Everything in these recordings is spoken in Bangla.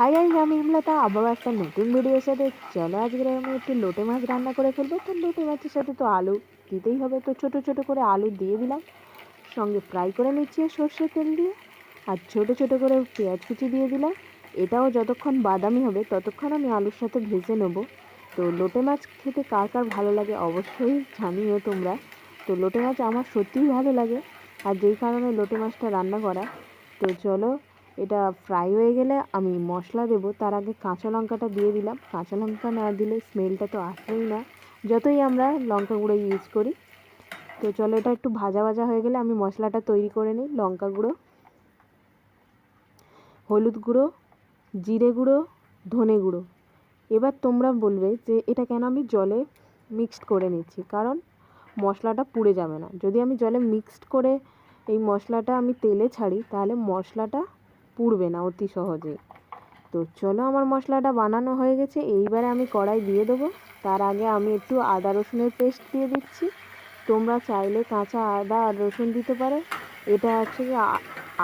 হাই হাই আমি হিমলতা আবার একটা নতুন ভিডিওর সাথে চলো আজকে আমি একটু লোটে মাছ রান্না করে ফেলব। তো লোটে মাছের সাথে তো আলু দিতেই হবে। তো ছোট ছোট করে আলু দিয়ে দিলাম। সঙ্গে ফ্রাই করে নিচ্ছি সর্ষে তেল দিয়ে। আর ছোট ছোট করে পেঁয়াজ কুচি দিয়ে দিলাম। এটাও যতক্ষণ বাদামি হবে ততক্ষণ আমি আলুর সাথে ভেজে নেব। তো লোটে মাছ খেতে কার কার ভালো লাগে অবশ্যই জানিও তোমরা। তো লোটে মাছ আমার সত্যিই ভালো লাগে। আর যেই কারণে লোটে মাছটা রান্না করা। তো চলো এটা ফ্রাই হয়ে গেলে আমি মশলা দেবো। তার আগে কাঁচা লঙ্কাটা দিয়ে দিলাম। কাঁচা লঙ্কা না দিলে স্মেলটা তো আসবেই না। যতই আমরা লঙ্কা গুঁড়ো ইউজ করি। তো চলো এটা একটু ভাজা ভাজা হয়ে গেলে আমি মশলাটা তৈরি করে নিই। লঙ্কা গুঁড়ো, হলুদ গুঁড়ো, জিরে গুঁড়ো, ধনে গুঁড়ো। এবার তোমরা বলবে যে এটা কেন আমি জলে মিক্সড করে নিচ্ছি? কারণ মশলাটা পুড়ে যাবে না। যদি আমি জলে মিক্সড করে এই মশলাটা আমি তেলে ছাড়ি, তাহলে মশলাটা পুড়বে না অতি সহজে। তো চলো আমার মশলাটা বানানো হয়ে গেছে, এইবারে আমি কড়াই দিয়ে দেবো। তার আগে আমি একটু আদা রসুনের পেস্ট দিয়ে দিচ্ছি। তোমরা চাইলে কাঁচা আদা আর রসুন দিতে পারো। এটা হচ্ছে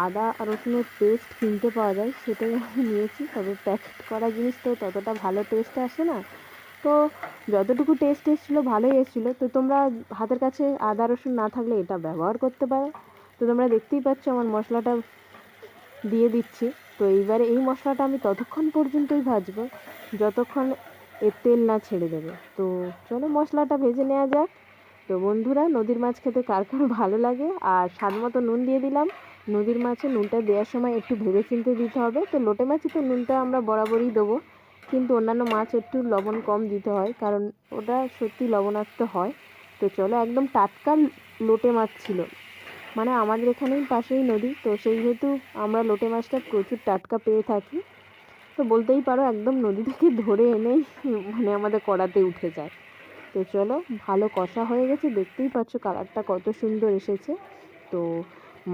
আদা রসুনের পেস্ট কিনতে পাওয়া যায়, সেটাই আমি নিয়েছি। তবে প্যাকেট করা জিনিস তো ততটা ভালো টেস্ট আসে না। তো যতটুকু টেস্ট এসেছিল, ভালোই এসেছিল। তো তোমরা হাতের কাছে আদা রসুন না থাকলে এটা ব্যবহার করতে পারো। তো তোমরা দেখতেই পাচ্ছ আমার মশলাটা দিয়ে দিচ্ছি। তো এইবারে এই মশলাটা আমি ততক্ষণ পর্যন্তই ভাজবো, যতক্ষণ এর তেল না ছেড়ে দেবে। তো চলো মশলাটা ভেজে নেওয়া যাক। তো বন্ধুরা, নদীর মাছ খেতে কার কার ভালো লাগে? আর স্বাদ মতো নুন দিয়ে দিলাম। নদীর মাছে নুনটা দেওয়ার সময় একটু ভেবে চিনতে দিতে হবে। তো লোটে মাছে তো নুনটা আমরা বরাবরই দেবো। কিন্তু অন্যান্য মাছ একটু লবণ কম দিতে হয়, কারণ ওটা সত্যি লবণাক্ত হয়। তো চলো একদম টাটকা লোটে মাছ ছিল। মানে আমাদের এখানেই পাশেই নদী, তো সেই হেতু আমরা লোটে মাছটা প্রচুর টাটকা পেয়ে থাকি। তো বলতেই পারো একদম নদী থেকে ধরে এনেই মানে আমাদের কড়াতে উঠে যায়। তো চলো, ভালো কষা হয়ে গেছে, দেখতেই পাচ্ছ কালারটা কত সুন্দর এসেছে। তো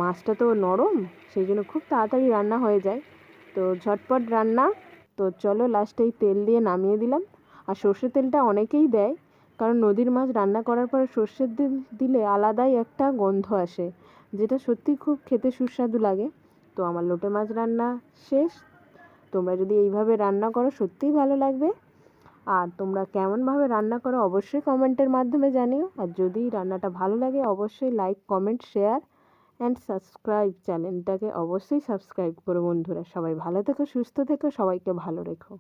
মাছটা তো নরম, সেই জন্য খুব তাড়াতাড়ি রান্না হয়ে যায়। তো ঝটপট রান্না, তো চলো লাস্টে এই তেল দিয়ে নামিয়ে দিলাম। আর সর্ষে তেলটা অনেকেই দেয় কারণ নদীর মাছ রান্না করার পর সর্ষের তেল দিলে আলাদাই একটা গন্ধ আসে, যেটা সত্যি খুব খেতে সুস্বাদু লাগে। তো আমার লোটে মাছ রান্না শেষ। তোমরা যদি এইভাবে রান্না করো, সত্যিই ভালো লাগবে। আর তোমরা কেমনভাবে রান্না করো, অবশ্যই কমেন্টের মাধ্যমে জানিও। আর যদি রান্নাটা ভালো লাগে, অবশ্যই like, comment, share and subscribe চ্যানেলটাকে অবশ্যই সাবস্ক্রাইব করো বন্ধুরা। সবাই ভালো থেকো, সুস্থ থেকো, সবাইকে ভালো রেখো।